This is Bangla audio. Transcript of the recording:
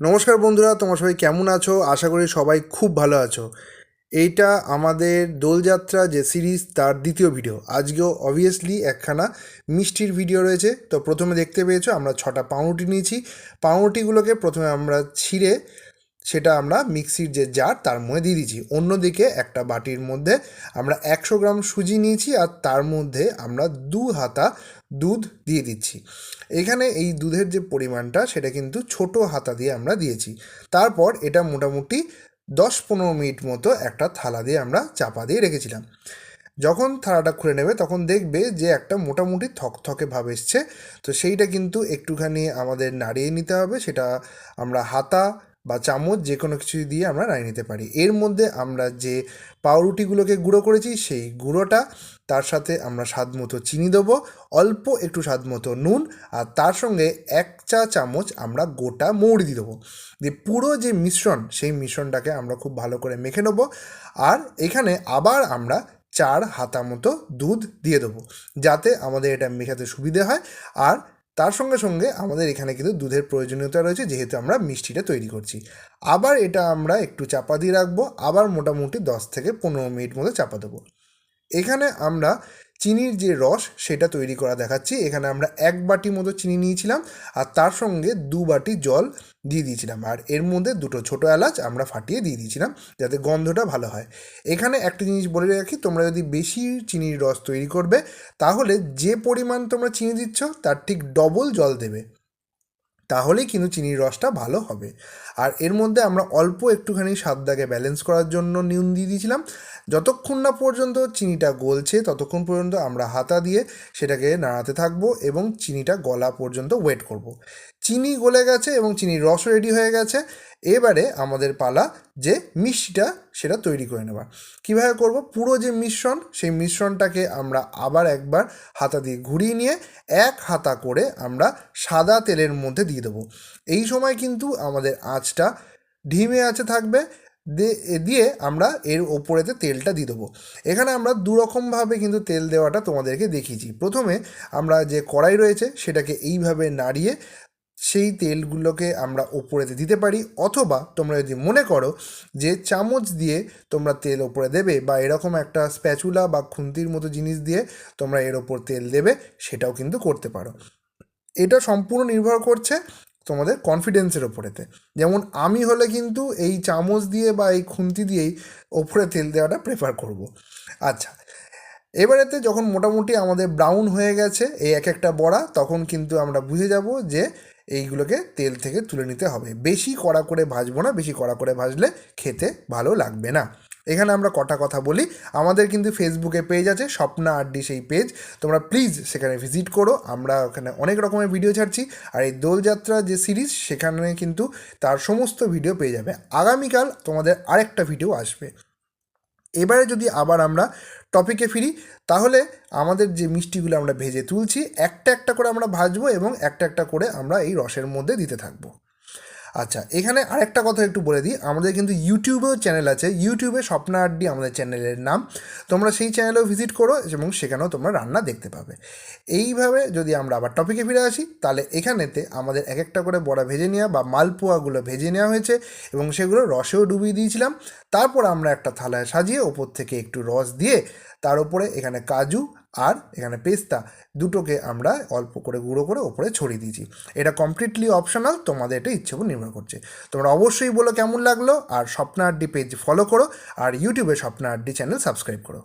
নমস্কার বন্ধুরা, তোমার সবাই কেমন আছো? আশা করি সবাই খুব ভালো আছো। এইটা আমাদের দোলযাত্রা যে সিরিজ, তার দ্বিতীয় ভিডিও আজকেও অবভিয়াসলি একখানা মিষ্টির ভিডিও রয়েছে। তো প্রথমে দেখতে পেয়েছ, আমরা ছটা পাউরুটি নিয়েছি। পাউরুটিগুলোকে প্রথমে আমরা ছিঁড়ে সেটা আমরা মিক্সির যে জার, তার মধ্যে দিয়ে দিয়েছি। অন্যদিকে একটা বাটির মধ্যে আমরা একশো গ্রাম সুজি নিয়েছি আর তার মধ্যে আমরা দু হাতা দুধ দিয়ে দিচ্ছি। এখানে এই দুধের যে পরিমাণটা, সেটা কিন্তু ছোট হাতা দিয়ে আমরা দিয়েছি। তারপর এটা মোটামুটি দশ পনেরো মিনিট মতো একটা থালা দিয়ে আমরা চাপা দিয়ে রেখেছিলাম। যখন থালাটা খুলে নেবে, তখন দেখবে যে একটা মোটামুটি থকথকে ভাব এসছে। তো সেইটা কিন্তু একটুখানি আমাদের নাড়িয়ে নিতে হবে। সেটা আমরা হাতা বা চামচ যে কোনো কিছু দিয়ে আমরা নাড়িয়ে নিতে পারি। এর মধ্যে আমরা যে পাউরুটিগুলোকে গুঁড়ো করেছি, সেই গুঁড়োটা তার সাথে আমরা স্বাদ মতো চিনি দেবো, অল্প একটু স্বাদ মতো নুন, আর তার সঙ্গে এক চা চামচ আমরা গোটা মৌরি দিয়ে দেবো। দিয়ে পুরো যে মিশ্রণ, সেই মিশ্রণটাকে আমরা খুব ভালো করে মেখে নেব, আর এখানে আবার আমরা চার হাতা মতো দুধ দিয়ে দেবো, যাতে আমাদের এটা মেখাতে সুবিধে হয়। আর তার সঙ্গে সঙ্গে আমাদের এখানে কিন্তু দুধের প্রয়োজনীয়তা রয়েছে, যেহেতু আমরা মিষ্টিটা তৈরি করছি। আবার এটা আমরা একটু চাপা দিয়ে রাখব, আবার মোটামুটি দশ থেকে পনেরো মিনিট মতো চাপা দেবো। এখানে আমরা চিনির যে রস সেটা তৈরি করা দেখাচ্ছি। এখানে আমরা এক বাটি মতো চিনি নিয়েছিলাম আর তার সঙ্গে দু বাটি জল দিয়ে দিয়েছিলাম। আর এর মধ্যে দুটো ছোটো এলাচ আমরা ফাটিয়ে দিয়ে দিয়েছিলাম যাতে গন্ধটা ভালো হয়। এখানে একটা জিনিস বলে রাখি, তোমরা যদি বেশি চিনির রস তৈরি করবে, তাহলে যে পরিমাণ তোমরা চিনি দিচ্ছ, তার ঠিক ডবল জল দেবে। তাহলেই কিন্তু চিনির রসটা ভালো হবে আর এর মধ্যে আমরা অল্প একটুখানি স্বাদটাকে ব্যালেন্স করার জন্য নিউন দিয়ে দিয়েছিলাম যতক্ষণ না পর্যন্ত চিনিটা গলছে, ততক্ষণ পর্যন্ত আমরা হাতা দিয়ে সেটাকে নাড়াতে থাকব এবং চিনিটা গলা পর্যন্ত ওয়েট করব। চিনি গলে গেছে এবং চিনির রসও রেডি হয়ে গেছে। এবারে আমাদের পালা যে মিষ্টিটা, সেটা তৈরি করে নেওয়া কীভাবে করব? পুরো যে মিশ্রণ, সেই মিশ্রণটাকে আমরা আবার একবার হাতা দিয়ে ঘুরিয়ে নিয়ে এক হাতা করে আমরা সাদা তেলের মধ্যে দিয়ে দেবো। এই সময় কিন্তু আমাদের আঁচটা ঢিমে আছে থাকবে। দিয়ে আমরা এর ওপরেতে তেলটা দিয়ে দেবো। এখানে আমরা দুরকমভাবে কিন্তু তেল দেওয়াটা তোমাদেরকে দেখিয়েছি। প্রথমে আমরা যে কড়াই রয়েছে, সেটাকে এইভাবে নাড়িয়ে সেই তেলগুলোকে আমরা ওপরেতে দিতে পারি, অথবা তোমরা যদি মনে করো যে চামচ দিয়ে তোমরা তেল ওপরে দেবে বা এরকম একটা স্প্যাচুলা বা খুন্তির মতো জিনিস দিয়ে তোমরা এর ওপর তেল দেবে, সেটাও কিন্তু করতে পারো। এটা সম্পূর্ণ নির্ভর করছে তোমাদের কনফিডেন্সের ওপরেতে। যেমন আমি হলে কিন্তু এই চামচ দিয়ে বা এই খুন্তি দিয়েই ওপরে তেল দেওয়াটা প্রেফার করব। আচ্ছা এবারেতে যখন মোটামুটি আমাদের ব্রাউন হয়ে গেছে এই এক একটা বড়া, তখন কিন্তু আমরা বুঝে যাব যে এইগুলোকে তেল থেকে তুলে নিতে হবে। বেশি কড়া করে ভাজবো না, বেশি কড়া করে ভাজলে খেতে ভালো লাগবে না। এখানে আমরা কটা কথা বলি। আমাদের কিন্তু ফেসবুকে পেজ আছে, স্বপ্না আড্ডি সেই পেজ তোমরা প্লিজ সেখানে ভিজিট করো। আমরা ওখানে অনেক রকমের ভিডিও ছাড়ছি। আর এই দোলযাত্রা যে সিরিজ সেখানে কিন্তু তার সমস্ত ভিডিও পেয়ে যাবে। আগামীকাল তোমাদের আরেকটা ভিডিও আসবে। এবারে যদি আবার আমরা টপিকে ফিরি, তাহলে আমাদের যে মিষ্টিগুলো আমরা ভেজে তুলছি, একটা একটা করে আমরা ভাজবো এবং একটা একটা করে আমরা এই রসের মধ্যে দিতে থাকব। আচ্ছা এখানে আরেকটা কথা একটু বলে দিই। আমাদের কিন্তু ইউটিউবেও চ্যানেল আছে। ইউটিউবে স্বপ্না আড্ডি আমাদের চ্যানেলের নাম। তোমরা সেই চ্যানেলেও ভিজিট করো এবং সেখানেও তোমরা রান্না দেখতে পাবে। এইভাবে যদি আমরা আবার টপিকে ফিরে আসি, তাহলে এখানেতে আমাদের এক একটা করে বড়া ভেজে নেওয়া বা মালপোয়াগুলো ভেজে নেওয়া হয়েছে এবং সেগুলো রসেও ডুবিয়ে দিয়েছিলাম। তারপর আমরা একটা থালায় সাজিয়ে ওপর থেকে একটু রস দিয়ে তার উপরে এখানে কাজু আর এখানে পেস্তা দুটোকে আমরা অল্প করে গুঁড়ো করে ওপরে ছড়িয়ে দিয়েছি। এটা কমপ্লিটলি অপশনাল তোমাদের এটা ইচ্ছে উপর নির্ভর করছে। তোমরা অবশ্যই বলো কেমন লাগল, আর স্বপ্না আড্ডি পেজ ফলো করো, আর ইউটিউবে স্বপ্না আড্ডি চ্যানেল সাবস্ক্রাইব করো।